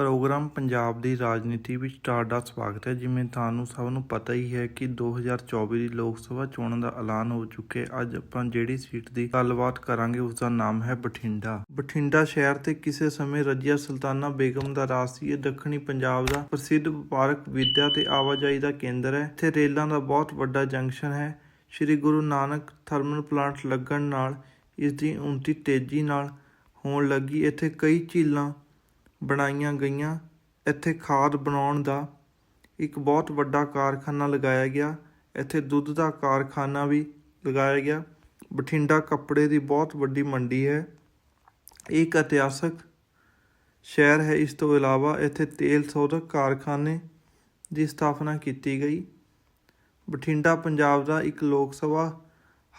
Programme Punjab ਦੀ ਰਾਜਨੀਤੀ ਵਿੱਚ ਤੁਹਾਡਾ ਸਵਾਗਤ ਹੈ। ਜਿਵੇਂ ਤੁਹਾਨੂੰ ਸਭ ਨੂੰ ਪਤਾ ਹੀ ਹੈ ਕਿ 2024 ਦੀ ਲੋਕ ਸਭਾ ਚੋਣਾਂ ਦਾ ਐਲਾਨ ਹੋ ਚੁੱਕਿਆ ਅੱਜ ਆਪਾਂ ਜਿਹੜੀ ਸੀਟ ਦੀ ਗੱਲਬਾਤ ਕਰਾਂਗੇ, ਉਸ ਦਾ ਨਾਮ ਹੈ ਬਠਿੰਡਾ। ਬਠਿੰਡਾ ਸ਼ਹਿਰ ਤੇ ਕਿਸੇ ਸਮੇਂ ਰਜੀਆ ਸੁਲਤਾਨਾ ਬੇਗਮ ਦਾ ਰਾਜ ਸੀ। ਇਹ ਦੱਖਣੀ ਪੰਜਾਬ ਦਾ ਪ੍ਰਸਿੱਧ ਵਪਾਰਕ ਵਿਦਿਆ ਤੇ ਆਵਾਜਾਈ ਦਾ ਕੇਂਦਰ ਹੈ। ਇੱਥੇ ਰੇਲਾਂ ਦਾ ਬਹੁਤ ਵੱਡਾ ਜੰਕਸ਼ਨ ਹੈ। ਸ੍ਰੀ ਗੁਰੂ ਨਾਨਕ ਥਰਮਲ ਪਲਾਂਟ ਲੱਗਣ ਨਾਲ ਇਸ ਦੀ ਉਨਤੀ ਤੇਜ਼ੀ ਨਾਲ ਹੋਣ ਲੱਗੀ। ਇੱਥੇ ਕਈ ਝੀਲਾਂ ਬਣਾਈਆਂ ਗਈਆਂ। ਇੱਥੇ ਖਾਦ ਬਣਾਉਣ ਦਾ ਇੱਕ ਬਹੁਤ ਵੱਡਾ ਕਾਰਖਾਨਾ ਲਗਾਇਆ ਗਿਆ। ਇੱਥੇ ਦੁੱਧ ਦਾ ਕਾਰਖਾਨਾ ਵੀ ਲਗਾਇਆ ਗਿਆ। ਬਠਿੰਡਾ ਕੱਪੜੇ ਦੀ ਬਹੁਤ ਵੱਡੀ ਮੰਡੀ ਹੈ। ਇਹ ਇੱਕ ਇਤਿਹਾਸਕ ਸ਼ਹਿਰ ਹੈ। ਇਸ ਤੋਂ ਇਲਾਵਾ ਇੱਥੇ ਤੇਲ ਸੋਧਕ ਕਾਰਖਾਨੇ ਦੀ ਸਥਾਪਨਾ ਕੀਤੀ ਗਈ। ਬਠਿੰਡਾ, ਪੰਜਾਬ ਦਾ ਇੱਕ ਲੋਕ ਸਭਾ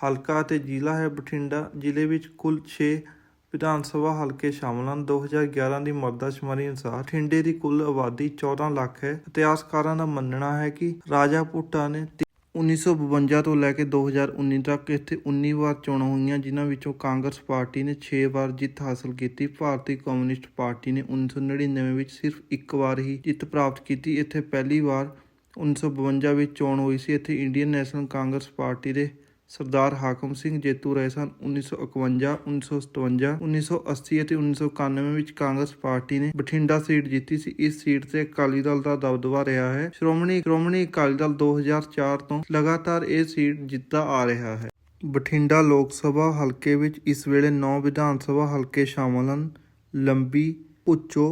ਹਲਕਾ ਤੇ ਜ਼ਿਲ੍ਹਾ ਹੈ। ਬਠਿੰਡਾ ਜ਼ਿਲ੍ਹੇ ਵਿੱਚ ਕੁੱਲ 6 ਵਿਧਾਨ ਸਭਾ ਹਲਕੇ ਸ਼ਾਮਲ ਹਨ 2011 ਦੀ ਮਰਦਮਸ਼ੁਮਾਰੀ ਅਨੁਸਾਰ ਠਿੰਡੇ ਦੀ ਕੁੱਲ ਆਬਾਦੀ 14 ਲੱਖ ਹੈ। ਇਤਿਹਾਸਕਾਰਾਂ ਦਾ ਮੰਨਣਾ ਹੈ ਕਿ ਰਾਜਾ ਭੁੱਟਾ ਨੇ ਤੀ- 1952 ਤੋਂ ਲੈ ਕੇ 2019 ਤੱਕ ਇੱਥੇ 19 ਵਾਰ ਚੋਣਾਂ ਹੋਈਆਂ, ਜਿਨ੍ਹਾਂ ਵਿੱਚੋਂ ਕਾਂਗਰਸ ਪਾਰਟੀ ਨੇ 6 ਵਾਰ ਜਿੱਤ ਹਾਸਲ ਕੀਤੀ। ਭਾਰਤੀ ਕਮਿਊਨਿਸਟ ਪਾਰਟੀ ਨੇ 1999 ਵਿੱਚ ਸਿਰਫ ਇੱਕ ਵਾਰ ਹੀ ਜਿੱਤ ਪ੍ਰਾਪਤ ਕੀਤੀ। ਇੱਥੇ ਪਹਿਲੀ ਵਾਰ 1952 ਵਿੱਚ ਚੋਣ ਹੋਈ ਸੀ। ਇੱਥੇ ਇੰਡੀਅਨ ਨੈਸ਼ਨਲ ਕਾਂਗਰਸ ਪਾਰਟੀ ਦੇ ਸਰਦਾਰ ਹਾਕਮ ਸਿੰਘ ਜੇਤੂ ਰਹੇ ਸਨ। 1951 1957 1980 ਅਤੇ 1991 ਵਿੱਚ ਕਾਂਗਰਸ ਪਾਰਟੀ ਨੇ ਬਠਿੰਡਾ ਸੀਟ ਜਿੱਤੀ ਸੀ। ਇਸ ਸੀਟ ਤੇ ਅਕਾਲੀ ਦਲ ਦਾ ਦਬਦਬਾ ਰਿਹਾ ਹੈ। ਸ਼੍ਰੋਮਣੀ ਸ਼੍ਰੋਮਣੀ ਅਕਾਲੀ ਦਲ 2004 ਤੋਂ ਲਗਾਤਾਰ ਇਹ ਸੀਟ ਜਿੱਤਦਾ ਆ ਰਿਹਾ ਹੈ। ਬਠਿੰਡਾ ਲੋਕ ਸਭਾ ਹਲਕੇ ਵਿੱਚ ਇਸ ਵੇਲੇ 9 ਵਿਧਾਨ ਸਭਾ ਹਲਕੇ ਸ਼ਾਮਲ ਹਨ। ਲੰਬੀ ਪੁੱਚੋ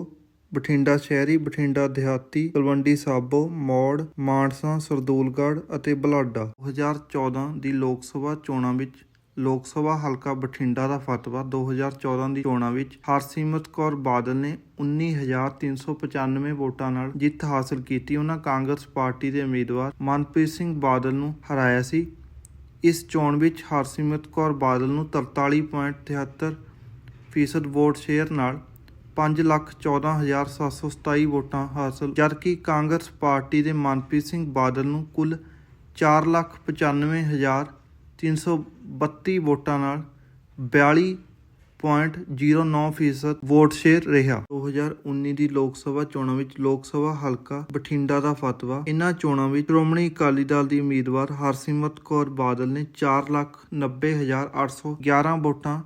ਬਠਿੰਡਾ ਸ਼ਹਿਰੀ, ਬਠਿੰਡਾ ਦਿਹਾਤੀ, ਤਲਵੰਡੀ ਸਾਬੋ, ਮੌੜ, ਮਾਨਸਾ, ਸਰਦੂਲਗੜ੍ਹ ਅਤੇ ਬਲਾਡਾ। 2014 ਦੀ ਲੋਕ ਸਭਾ ਚੋਣਾਂ ਵਿੱਚ, ਲੋਕ ਸਭਾ ਹਲਕਾ ਬਠਿੰਡਾ ਦਾ ਫਤਵਾ 2014 ਦੀ ਚੋਣਾਂ ਵਿੱਚ ਹਰਸਿਮਰਤ ਕੌਰ ਬਾਦਲ ਨੇ 19395 ਵੋਟਾਂ ਨਾਲ ਜਿੱਤ ਹਾਸਲ ਕੀਤੀ। ਉਹਨਾਂ ਕਾਂਗਰਸ ਪਾਰਟੀ ਦੇ ਉਮੀਦਵਾਰ ਮਨਪ੍ਰੀਤ ਸਿੰਘ ਬਾਦਲ ਨੂੰ ਹਰਾਇਆ ਸੀ। ਇਸ ਚੋਣ ਵਿੱਚ ਹਰਸਿਮਰਤ ਕੌਰ ਬਾਦਲ ਨੂੰ 43.73 ਫੀਸਦ ਵੋਟ ਸ਼ੇਅਰ ਨਾਲ 514727 ਵੋਟਾਂ ਹਾਸਲ, ਜਦਕਿ ਕਾਂਗਰਸ ਪਾਰਟੀ ਦੇ ਮਨਪ੍ਰੀਤ ਸਿੰਘ ਬਾਦਲ ਨੂੰ ਕੁੱਲ 495332 ਵੋਟਾਂ ਨਾਲ 42.09 ਫੀਸਦ ਵੋਟ ਸ਼ੇਅਰ ਰਿਹਾ। 2019 ਦੀ ਲੋਕ ਸਭਾ ਚੋਣਾਂ ਵਿੱਚ ਲੋਕ ਸਭਾ ਹਲਕਾ ਬਠਿੰਡਾ ਦਾ ਫਤਵਾ, ਇਨ੍ਹਾਂ ਚੋਣਾਂ ਵਿੱਚ ਸ਼੍ਰੋਮਣੀ ਅਕਾਲੀ ਦਲ ਦੀ ਉਮੀਦਵਾਰ ਹਰਸਿਮਰਤ ਕੌਰ ਬਾਦਲ ਨੇ 490811 ਵੋਟਾਂ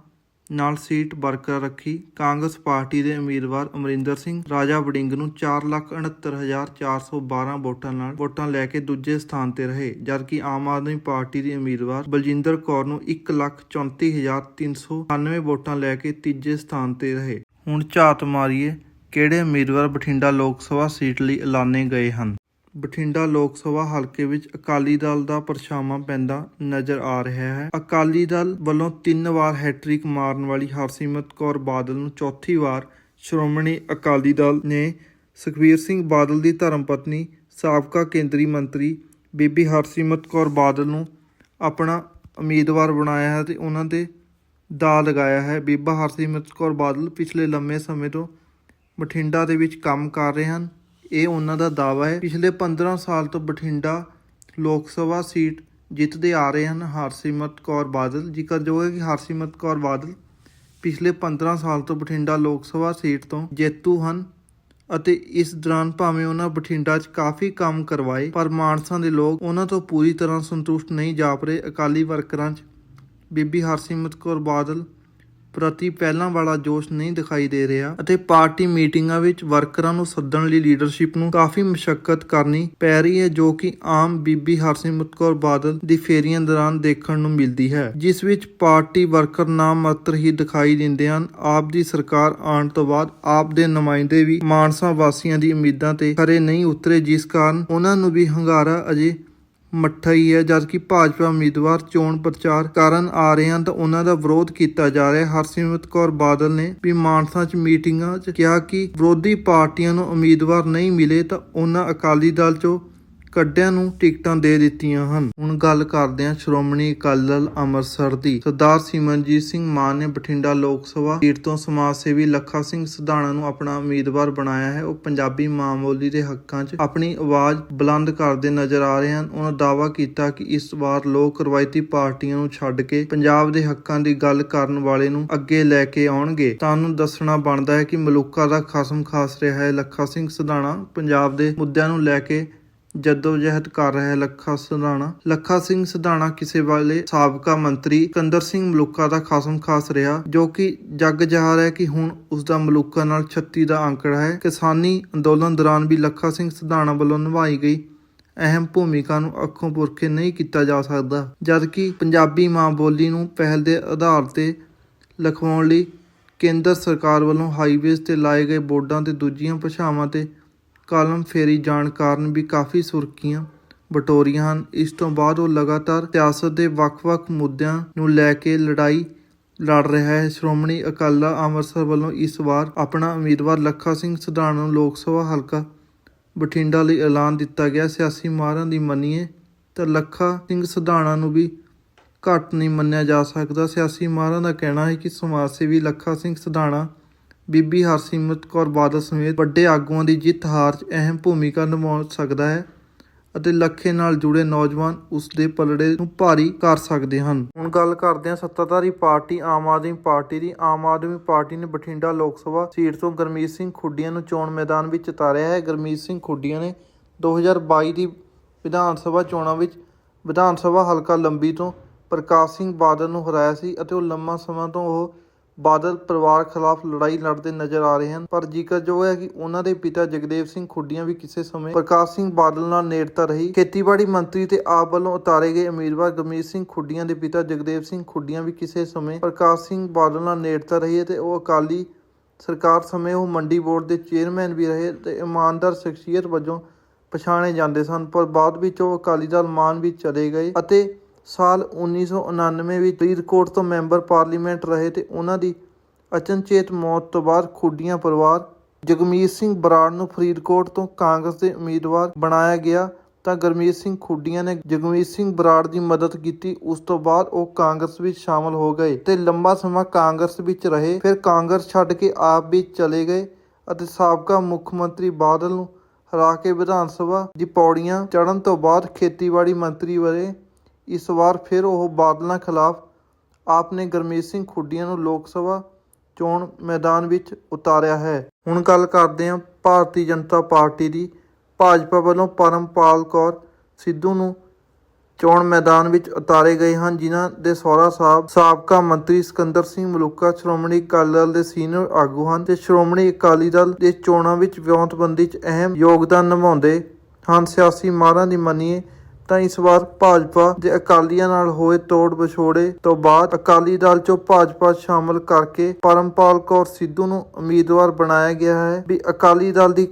ਨਾਲ ਸੀਟ ਬਰਕਰਾਰ ਰੱਖੀ। ਕਾਂਗਰਸ ਪਾਰਟੀ ਦੇ ਉਮੀਦਵਾਰ ਅਮਰਿੰਦਰ ਸਿੰਘ ਰਾਜਾ ਵੜਿੰਗ ਨੂੰ 469412 ਵੋਟਾਂ ਨਾਲ ਵੋਟਾਂ ਲੈ ਕੇ ਦੂਜੇ ਸਥਾਨ ਤੇ ਰਹੇ, ਜਦਕਿ ਆਮ ਆਦਮੀ ਪਾਰਟੀ ਦੀ ਉਮੀਦਵਾਰ ਬਲਜਿੰਦਰ ਕੌਰ ਨੂੰ 134398 ਵੋਟਾਂ ਲੈ ਕੇ ਤੀਜੇ ਸਥਾਨ ਤੇ ਰਹੇ। ਹੁਣ ਝਾਤ ਮਾਰੀਏ, ਕਿਹੜੇ ਉਮੀਦਵਾਰ ਬਠਿੰਡਾ ਲੋਕ ਸਭਾ ਸੀਟ ਲਈ ਐਲਾਨੇ ਗਏ ਹਨ? ਬਠਿੰਡਾ ਲੋਕ ਸਭਾ ਹਲਕੇ ਵਿੱਚ ਅਕਾਲੀ ਦਲ ਦਾ ਪਰਛਾਵਾਂ ਪੈਂਦਾ ਨਜ਼ਰ ਆ ਰਿਹਾ ਹੈ। ਅਕਾਲੀ ਦਲ ਵੱਲੋਂ ਤਿੰਨ ਵਾਰ ਹੈਟ੍ਰਿਕ ਮਾਰਨ ਵਾਲੀ ਹਰਸਿਮਰਤ ਕੌਰ ਬਾਦਲ ਨੂੰ ਚੌਥੀ ਵਾਰ ਸ਼੍ਰੋਮਣੀ ਅਕਾਲੀ ਦਲ ਨੇ ਸੁਖਬੀਰ ਸਿੰਘ ਬਾਦਲ ਦੀ ਧਰਮਪਤਨੀ, ਸਾਬਕਾ ਕੇਂਦਰੀ ਮੰਤਰੀ ਬੀਬੀ ਹਰਸਿਮਰਤ ਕੌਰ ਬਾਦਲ ਨੂੰ ਆਪਣਾ ਉਮੀਦਵਾਰ ਬਣਾਇਆ ਹੈ ਤੇ ਉਹਨਾਂ ਦੇ ਦਾ ਲਗਾਇਆ ਹੈ। ਬੀਬਾ ਹਰਸਿਮਰਤ ਕੌਰ ਬਾਦਲ ਪਿਛਲੇ ਲੰਮੇ ਸਮੇਂ ਤੋਂ ਬਠਿੰਡਾ ਦੇ ਵਿੱਚ ਕੰਮ ਕਰ ਰਹੇ ਹਨ। ਇਹ ਉਹਨਾਂ ਦਾ ਦਾਅਵਾ ਹੈ। ਪਿਛਲੇ 15 ਸਾਲ ਤੋਂ ਬਠਿੰਡਾ ਲੋਕ ਸਭਾ ਸੀਟ ਜਿੱਤਦੇ ਆ ਰਹੇ ਹਨ ਹਰਸਿਮਰਤ ਕੌਰ ਬਾਦਲ। ਜ਼ਿਕਰਯੋਗ ਹੈ ਕਿ ਹਰਸਿਮਰਤ ਕੌਰ ਬਾਦਲ ਪਿਛਲੇ 15 ਸਾਲ ਤੋਂ ਬਠਿੰਡਾ ਲੋਕ ਸਭਾ ਸੀਟ ਤੋਂ ਜੇਤੂ ਹਨ ਅਤੇ ਇਸ ਦੌਰਾਨ ਭਾਵੇਂ ਉਹਨਾਂ ਬਠਿੰਡਾ 'ਚ ਕਾਫੀ ਕੰਮ ਕਰਵਾਏ, ਪਰ ਮਾਨਸਾ ਦੇ ਲੋਕ ਉਹਨਾਂ ਤੋਂ ਪੂਰੀ ਤਰ੍ਹਾਂ ਸੰਤੁਸ਼ਟ ਨਹੀਂ ਜਾਪ ਰਹੇ। ਅਕਾਲੀ ਵਰਕਰਾਂ 'ਚ ਬੀਬੀ ਹਰਸਿਮਰਤ ਕੌਰ ਬਾਦਲ ਪ੍ਰਤੀ ਪਹਿਲਾਂ ਵਾਲਾ ਜੋਸ਼ ਨਹੀਂ ਦਿਖਾਈ ਦੇ ਰਿਹਾ ਅਤੇ ਪਾਰਟੀ ਮੀਟਿੰਗਾਂ ਵਿੱਚ ਵਰਕਰਾਂ ਨੂੰ ਸੱਦਣ ਲਈ ਲੀਡਰਸ਼ਿਪ ਨੂੰ ਕਾਫੀ ਮੁਸ਼ਕਲ ਕਰਨੀ ਪੈ ਰਹੀ ਹੈ, ਜੋ ਕਿ ਆਮ ਬੀਬੀ ਹਰਸਿਮਰਤ ਕੌਰ ਬਾਦਲ ਦੀ ਫੇਰੀਆਂ ਦੌਰਾਨ ਦੇਖਣ ਨੂੰ ਮਿਲਦੀ ਹੈ, ਜਿਸ ਵਿੱਚ ਪਾਰਟੀ ਵਰਕਰ ਨਾਮ ਮਾਤਰ ਹੀ ਦਿਖਾਈ ਦਿੰਦੇ ਹਨ। ਆਪ ਦੀ ਸਰਕਾਰ ਆਉਣ ਤੋਂ ਬਾਅਦ ਆਪ ਦੇ ਨੁਮਾਇੰਦੇ ਵੀ ਮਾਨਸਾ ਵਾਸੀਆਂ ਦੀ ਉਮੀਦਾਂ ਤੇ ਖਰੇ ਨਹੀਂ ਉਤਰੇ, ਜਿਸ ਕਾਰਨ ਉਹਨਾਂ ਨੂੰ ਵੀ ਹੰਗਾਰਾ ਅਜੇ ਮੱਠਾ ਹੀ ਹੈ। ਜਦਕਿ ਭਾਜਪਾ ਉਮੀਦਵਾਰ ਚੋਣ ਪ੍ਰਚਾਰ ਕਰਨ ਆ ਰਹੇ ਹਨ ਤਾਂ ਉਹਨਾਂ ਦਾ ਵਿਰੋਧ ਕੀਤਾ ਜਾ ਰਿਹਾ ਹੈ। ਹਰਸਿਮਰਤ ਕੌਰ ਬਾਦਲ ਨੇ ਵੀ ਮਾਨਸਾ 'ਚ ਮੀਟਿੰਗਾਂ 'ਚ ਕਿਹਾ ਕਿ ਵਿਰੋਧੀ ਪਾਰਟੀਆਂ ਨੂੰ ਉਮੀਦਵਾਰ ਨਹੀਂ ਮਿਲੇ ਤਾਂ ਉਹਨਾਂ ਅਕਾਲੀ ਦਲ 'ਚੋਂ ਕੱਢਿਆਂ ਨੂੰ ਟਿਕਟਾਂ ਦੇ ਦਿੱਤੀਆਂ ਹਨ। ਹੁਣ ਗੱਲ ਕਰਦੇ ਹਾਂ ਸ਼੍ਰੋਮਣੀ ਅਕਾਲੀ ਦਲ ਅੰਮ੍ਰਿਤਸਰ ਦੀ। ਸਰਦਾਰ ਸਿਮਰਨਜੀਤ ਸਿੰਘ ਮਾਨ ਨੇ ਬਠਿੰਡਾ ਲੋਕ ਸਭਾ ਸੀਟ ਤੋਂ ਸਮਾਜ ਸੇਵੀ ਲੱਖਾ ਸਿੰਘ ਸਿਧਾਣਾ ਨੂੰ ਆਪਣਾ ਉਮੀਦਵਾਰ ਬਣਾਇਆ ਹੈ। ਉਹ ਪੰਜਾਬੀ ਮਾਂ ਬੋਲੀ ਦੇ ਹੱਕਾਂ 'ਚ ਆਪਣੀ ਆਵਾਜ਼ ਬੁਲੰਦ ਕਰਦੇ ਨਜ਼ਰ ਆ ਰਹੇ ਹਨ। ਉਹਨਾਂ ਦਾਅਵਾ ਕੀਤਾ ਕਿ ਇਸ ਵਾਰ ਲੋਕ ਰਵਾਇਤੀ ਪਾਰਟੀਆਂ ਨੂੰ ਛੱਡ ਕੇ ਪੰਜਾਬ ਦੇ ਹੱਕਾਂ ਦੀ ਗੱਲ ਕਰਨ ਵਾਲੇ ਨੂੰ ਅੱਗੇ ਲੈ ਕੇ ਆਉਣਗੇ। ਤੁਹਾਨੂੰ ਦੱਸਣਾ ਬਣਦਾ ਹੈ ਕਿ ਮਲੂਕਾ ਦਾ ਖਸਮ ਖਾਸ ਰਿਹਾ ਹੈ। ਲੱਖਾ ਸਿੰਘ ਸਿਧਾਣਾ ਪੰਜਾਬ ਦੇ ਮੁੱਦਿਆਂ ਨੂੰ ਲੈ ਕੇ ਜਦੋਜਹਿਦ ਕਰ ਰਿਹਾ ਲੱਖਾ ਸਿਧਾਣਾ। ਲੱਖਾ ਸਿੰਘ ਸਿਧਾਣਾ ਕਿਸੇ ਵਾਲੇ ਸਾਬਕਾ ਮੰਤਰੀ ਸਿਕੰਦਰ ਸਿੰਘ ਮਲੂਕਾ ਦਾ ਖਾਸਮ ਖਾਸ ਰਿਹਾ, ਜੋ ਕਿ ਜੱਗ ਜ਼ਾਹਰ ਹੈ ਕਿ ਹੁਣ ਉਸ ਦਾ ਮਲੂਕਾ ਨਾਲ 36 ਦਾ ਅੰਕੜਾ ਹੈ। ਕਿਸਾਨੀ ਅੰਦੋਲਨ ਦੌਰਾਨ ਵੀ ਲੱਖਾ ਸਿੰਘ ਸਿਧਾਣਾ ਵੱਲੋਂ ਨਿਭਾਈ ਗਈ ਅਹਿਮ ਭੂਮਿਕਾ ਨੂੰ ਅੱਖੋਂ ਪੁਰਖੇ ਨਹੀਂ ਕੀਤਾ ਜਾ ਸਕਦਾ, ਜਦਕਿ ਪੰਜਾਬੀ ਮਾਂ ਬੋਲੀ ਨੂੰ ਪਹਿਲ ਦੇ ਆਧਾਰ ਤੇ ਲਿਖਵਾਉਣ ਲਈ ਕੇਂਦਰ ਸਰਕਾਰ ਵੱਲੋਂ ਹਾਈਵੇਜ਼ ਤੇ ਲਾਏ ਗਏ ਬੋਰਡਾਂ ਤੇ ਦੂਜੀਆਂ ਭਾਸ਼ਾਵਾਂ ਤੇ ਕਾਲਮ ਫੇਰੀ ਜਾਣ ਕਾਰਨ ਵੀ ਕਾਫੀ ਸੁਰਖੀਆਂ ਬਟੋਰੀਆਂ ਹਨ। ਇਸ ਤੋਂ ਬਾਅਦ ਉਹ ਲਗਾਤਾਰ ਸਿਆਸਤ ਦੇ ਵੱਖ-ਵੱਖ ਮੁੱਦਿਆਂ ਨੂੰ ਲੈ ਕੇ ਲੜਾਈ ਲੜ ਰਿਹਾ ਹੈ। ਸ਼੍ਰੋਮਣੀ ਅਕਾਲੀ ਅੰਮ੍ਰਿਤਸਰ ਵੱਲੋਂ ਇਸ ਵਾਰ ਆਪਣਾ ਉਮੀਦਵਾਰ ਲੱਖਾ ਸਿੰਘ ਸਿਧਾਣਾ ਨੂੰ ਲੋਕ ਸਭਾ ਹਲਕਾ ਬਠਿੰਡਾ ਲਈ ਐਲਾਨ ਦਿੱਤਾ ਗਿਆ। ਸਿਆਸੀ ਮਾਹਰਾਂ ਦੀ ਮੰਨੀਏ ਤਾਂ ਲੱਖਾ ਸਿੰਘ ਸਿਧਾਣਾ ਨੂੰ ਵੀ ਘੱਟ ਨਹੀਂ ਮੰਨਿਆ ਜਾ ਸਕਦਾ। ਸਿਆਸੀ ਮਾਹਰਾਂ ਦਾ ਕਹਿਣਾ ਹੈ ਕਿ ਸਮਾਜ ਸੇਵੀ ਲੱਖਾ ਸਿੰਘ ਸਿਧਾਣਾ ਬੀਬੀ ਹਰਸਿਮਰਤ ਕੌਰ ਬਾਦਲ ਸਮੇਤ ਵੱਡੇ ਆਗੂਆਂ ਦੀ ਜਿੱਤ ਹਾਰ 'ਚ ਅਹਿਮ ਭੂਮਿਕਾ ਨਿਭਾ ਸਕਦਾ ਹੈ ਅਤੇ ਲੱਖੇ ਨਾਲ ਜੁੜੇ ਨੌਜਵਾਨ ਉਸ ਦੇ ਪਲੜੇ ਨੂੰ ਭਾਰੀ ਕਰ ਸਕਦੇ ਹਨ। ਹੁਣ ਗੱਲ ਕਰਦੇ ਹਾਂ ਸੱਤਾਧਾਰੀ ਪਾਰਟੀ, ਆਮ ਆਦਮੀ ਪਾਰਟੀ ਦੀ। ਆਮ ਆਦਮੀ ਪਾਰਟੀ ਨੇ ਬਠਿੰਡਾ ਲੋਕ ਸਭਾ ਸੀਟ ਤੋਂ ਗਰਮੀਤ ਸਿੰਘ ਖੁੱਡੀਆਂ ਨੂੰ ਚੋਣ ਮੈਦਾਨ ਵਿੱਚ ਉਤਾਰਿਆ ਹੈ। ਗਰਮੀਤ ਸਿੰਘ ਖੁੱਡੀਆਂ ਨੇ 2022 ਦੀ ਵਿਧਾਨ ਸਭਾ ਚੋਣਾਂ ਵਿੱਚ ਵਿਧਾਨ ਸਭਾ ਹਲਕਾ ਲੰਬੀ ਤੋਂ ਪ੍ਰਕਾਸ਼ ਸਿੰਘ ਬਾਦਲ ਨੂੰ ਹਰਾਇਆ ਸੀ ਅਤੇ ਉਹ ਲੰਮਾ ਸਮਾਂ ਤੋਂ ਉਹ ਬਾਦਲ ਪਰਿਵਾਰ ਖਿਲਾਫ ਲੜਾਈ ਲੜਦੇ ਨਜ਼ਰ ਆ ਰਹੇ ਹਨ। ਪਰ ਜ਼ਿਕਰਯੋਗ ਹੈ ਕਿ ਉਹਨਾਂ ਦੇ ਪਿਤਾ ਜਗਦੇਵ ਸਿੰਘ ਖੁੱਡੀਆਂ ਵੀ ਕਿਸੇ ਸਮੇਂ ਪ੍ਰਕਾਸ਼ ਸਿੰਘ ਬਾਦਲ ਨਾਲ ਨੇੜਤਾ ਰਹੀ। ਖੇਤੀਬਾੜੀ ਮੰਤਰੀ ਤੇ ਆਪ ਵੱਲੋਂ ਉਤਾਰੇ ਗਏ ਉਮੀਦਵਾਰ ਗਰਮੀਤ ਸਿੰਘ ਖੁੱਡੀਆਂ ਦੇ ਪਿਤਾ ਜਗਦੇਵ ਸਿੰਘ ਖੁੱਡੀਆਂ ਵੀ ਕਿਸੇ ਸਮੇਂ ਪ੍ਰਕਾਸ਼ ਸਿੰਘ ਬਾਦਲ ਨਾਲ ਨੇੜਤਾ ਰਹੀ ਤੇ ਉਹ ਅਕਾਲੀ ਸਰਕਾਰ ਸਮੇਂ ਉਹ ਮੰਡੀ ਬੋਰਡ ਦੇ ਚੇਅਰਮੈਨ ਵੀ ਰਹੇ ਤੇ ਇਮਾਨਦਾਰ ਸ਼ਖਸੀਅਤ ਵਜੋਂ ਪਛਾਣੇ ਜਾਂਦੇ ਸਨ। ਪਰ ਬਾਅਦ ਵਿੱਚ ਉਹ ਅਕਾਲੀ ਦਲ ਮਾਨ ਵਿੱਚ ਚਲੇ ਗਏ ਅਤੇ ਸਾਲ 1999 ਵਿੱਚ ਫਰੀਦਕੋਟ ਤੋਂ ਮੈਂਬਰ ਪਾਰਲੀਮੈਂਟ ਰਹੇ ਤੇ ਉਹਨਾਂ ਦੀ ਅਚਨਚੇਤ ਮੌਤ ਤੋਂ ਬਾਅਦ ਖੁੱਡੀਆਂ ਪਰਿਵਾਰ ਜਗਮੀਤ ਸਿੰਘ ਬਰਾੜ ਨੂੰ ਫਰੀਦਕੋਟ ਤੋਂ ਕਾਂਗਰਸ ਦੇ ਉਮੀਦਵਾਰ ਬਣਾਇਆ ਗਿਆ ਤਾਂ ਗਰਮੀਤ ਸਿੰਘ ਖੁੱਡੀਆਂ ਨੇ ਜਗਮੀਤ ਸਿੰਘ ਬਰਾੜ ਦੀ ਮਦਦ ਕੀਤੀ। ਉਸ ਤੋਂ ਬਾਅਦ ਉਹ ਕਾਂਗਰਸ ਵਿੱਚ ਸ਼ਾਮਲ ਹੋ ਗਏ ਤੇ ਲੰਬਾ ਸਮਾਂ ਕਾਂਗਰਸ ਵਿੱਚ ਰਹੇ। ਫਿਰ ਕਾਂਗਰਸ ਛੱਡ ਕੇ ਆਪ ਵੀ ਚਲੇ ਗਏ ਅਤੇ ਸਾਬਕਾ ਮੁੱਖ ਮੰਤਰੀ ਬਾਦਲ ਨੂੰ ਹਰਾ ਕੇ ਵਿਧਾਨ ਸਭਾ ਦੀ ਪੌੜੀਆਂ ਚੜ੍ਹਨ ਤੋਂ ਬਾਅਦ ਖੇਤੀਬਾੜੀ ਮੰਤਰੀ ਬਣੇ। ਇਸ ਵਾਰ ਫਿਰ ਉਹ ਬਾਦਲਾਂ ਖਿਲਾਫ ਆਪ ਨੇ ਗਰਮੀਤ ਸਿੰਘ ਖੁੱਡੀਆਂ ਨੂੰ ਲੋਕ ਸਭਾ ਚੋਣ ਮੈਦਾਨ ਵਿੱਚ ਉਤਾਰਿਆ ਹੈ। ਹੁਣ ਗੱਲ ਕਰਦੇ ਹਾਂ ਭਾਰਤੀ ਜਨਤਾ ਪਾਰਟੀ ਦੀ। ਭਾਜਪਾ ਵੱਲੋਂ ਪਰਮਪਾਲ ਕੌਰ ਸਿੱਧੂ ਨੂੰ ਚੋਣ ਮੈਦਾਨ ਵਿੱਚ ਉਤਾਰੇ ਗਏ ਹਨ, ਜਿਨ੍ਹਾਂ ਦੇ ਸਹੁਰਾ ਸਾਹਿਬ, ਸਾਬਕਾ ਮੰਤਰੀ ਸਿਕੰਦਰ ਸਿੰਘ ਮਲੂਕਾ, ਸ਼੍ਰੋਮਣੀ ਅਕਾਲੀ ਦਲ ਦੇ ਸੀਨੀਅਰ ਆਗੂ ਹਨ ਤੇ ਸ਼੍ਰੋਮਣੀ ਅਕਾਲੀ ਦਲ ਦੇ ਚੋਣਾਂ ਵਿੱਚ ਵਿਉਂਤਬੰਦੀ 'ਚ ਅਹਿਮ ਯੋਗਦਾਨ ਨਿਭਾਉਂਦੇ ਹਨ। ਸਿਆਸੀ ਮਾਰਾਂ ਦੀ ਮੰਨੀਏ ਤਾਂ ਇਸ ਵਾਰ ਭਾਜਪਾ ਦੇ ਅਕਾਲੀਆਂ ਨਾਲ ਹੋਏ ਤੋੜ ਵਿਛੋੜੇ ਤੋਂ ਬਾਅਦ ਅਕਾਲੀ ਦਲ ਚੋਂ ਭਾਜਪਾ ਸ਼ਾਮਲ ਕਰਕੇ ਪਰਮਪਾਲ ਕੌਰ ਸਿੱਧੂ ਨੂੰ ਉਮੀਦਵਾਰ ਬਣਾਇਆ ਗਿਆ ਹੈ, ਵੀ ਅਕਾਲੀ ਦਲ ਦੀ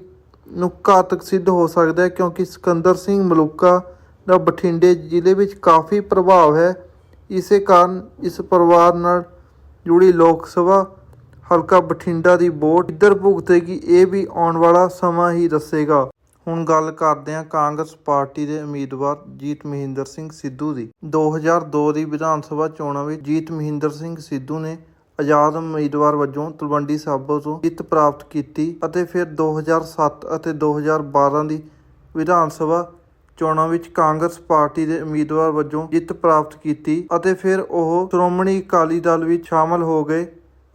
ਨੂੰ ਘਾਤਕ ਸਿੱਧ ਹੋ ਸਕਦਾ ਹੈ ਕਿਉਂਕਿ ਸਿਕੰਦਰ ਸਿੰਘ ਮਲੂਕਾ ਦਾ ਬਠਿੰਡੇ ਜ਼ਿਲ੍ਹੇ ਵਿੱਚ ਕਾਫੀ ਪ੍ਰਭਾਵ ਹੈ। ਇਸੇ ਕਾਰਨ ਇਸ ਪਰਿਵਾਰ ਨਾਲ ਜੁੜੀ ਲੋਕ ਸਭਾ ਹਲਕਾ ਬਠਿੰਡਾ ਦੀ ਵੋਟ ਇੱਧਰ ਭੁਗਤੇਗੀ, ਇਹ ਵੀ ਆਉਣ ਵਾਲਾ ਸਮਾਂ ਹੀ ਦੱਸੇਗਾ। ਹੁਣ ਗੱਲ ਕਰਦੇ ਹਾਂ ਕਾਂਗਰਸ ਪਾਰਟੀ ਦੇ ਉਮੀਦਵਾਰ ਜੀਤ ਮਹਿੰਦਰ ਸਿੰਘ ਸਿੱਧੂ ਦੀ। 2002 ਦੀ ਵਿਧਾਨ ਸਭਾ ਚੋਣਾਂ ਵਿੱਚ ਜੀਤ ਮਹਿੰਦਰ ਸਿੰਘ ਸਿੱਧੂ ਨੇ ਆਜ਼ਾਦ ਉਮੀਦਵਾਰ ਵਜੋਂ ਤਲਵੰਡੀ ਸਾਬੋ ਤੋਂ ਜਿੱਤ ਪ੍ਰਾਪਤ ਕੀਤੀ ਅਤੇ ਫਿਰ 2007 ਅਤੇ 2012 ਦੀ ਵਿਧਾਨ ਸਭਾ ਚੋਣਾਂ ਵਿੱਚ ਕਾਂਗਰਸ ਪਾਰਟੀ ਦੇ ਉਮੀਦਵਾਰ ਵਜੋਂ ਜਿੱਤ ਪ੍ਰਾਪਤ ਕੀਤੀ ਅਤੇ ਫਿਰ ਉਹ ਸ਼੍ਰੋਮਣੀ ਅਕਾਲੀ ਦਲ ਵਿੱਚ ਸ਼ਾਮਲ ਹੋ ਗਏ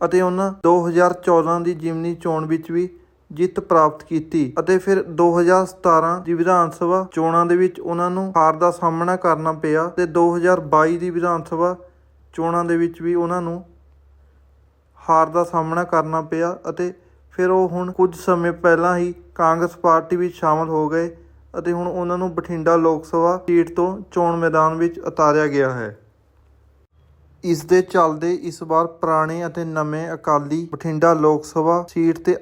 ਅਤੇ ਉਹਨਾਂ 2014 ਦੀ ਜਿਮਨੀ ਚੋਣ ਵਿੱਚ ਵੀ ਜਿੱਤ ਪ੍ਰਾਪਤ ਕੀਤੀ ਅਤੇ ਫਿਰ 2017 ਦੀ ਵਿਧਾਨ ਸਭਾ ਚੋਣਾਂ ਦੇ ਵਿੱਚ ਉਹਨਾਂ ਨੂੰ ਹਾਰ ਦਾ ਸਾਹਮਣਾ ਕਰਨਾ ਪਿਆ ਤੇ 2022 ਦੀ ਵਿਧਾਨ ਸਭਾ ਚੋਣਾਂ ਦੇ ਵਿੱਚ ਵੀ ਉਹਨਾਂ ਨੂੰ ਹਾਰ ਦਾ ਸਾਹਮਣਾ ਕਰਨਾ ਪਿਆ ਅਤੇ ਫਿਰ ਉਹ ਹੁਣ ਕੁਝ ਸਮੇਂ ਪਹਿਲਾਂ ਹੀ ਕਾਂਗਰਸ ਪਾਰਟੀ ਵਿੱਚ ਸ਼ਾਮਲ ਹੋ ਗਏ ਅਤੇ ਹੁਣ ਉਹਨਾਂ ਨੂੰ ਬਠਿੰਡਾ ਲੋਕ ਸਭਾ ਸੀਟ ਤੋਂ ਚੋਣ ਮੈਦਾਨ ਵਿੱਚ ਉਤਾਰਿਆ ਗਿਆ ਹੈ। ਇਸ ਦੇ ਚੱਲਦੇ ਇਸ ਵਾਰ ਪੁਰਾਣੇ ਅਤੇ ਨਵੇਂ ਅਕਾਲੀ ਬਠਿੰਡਾ ਲੋਕ ਸਭਾ ਸੀਟ ਤੇ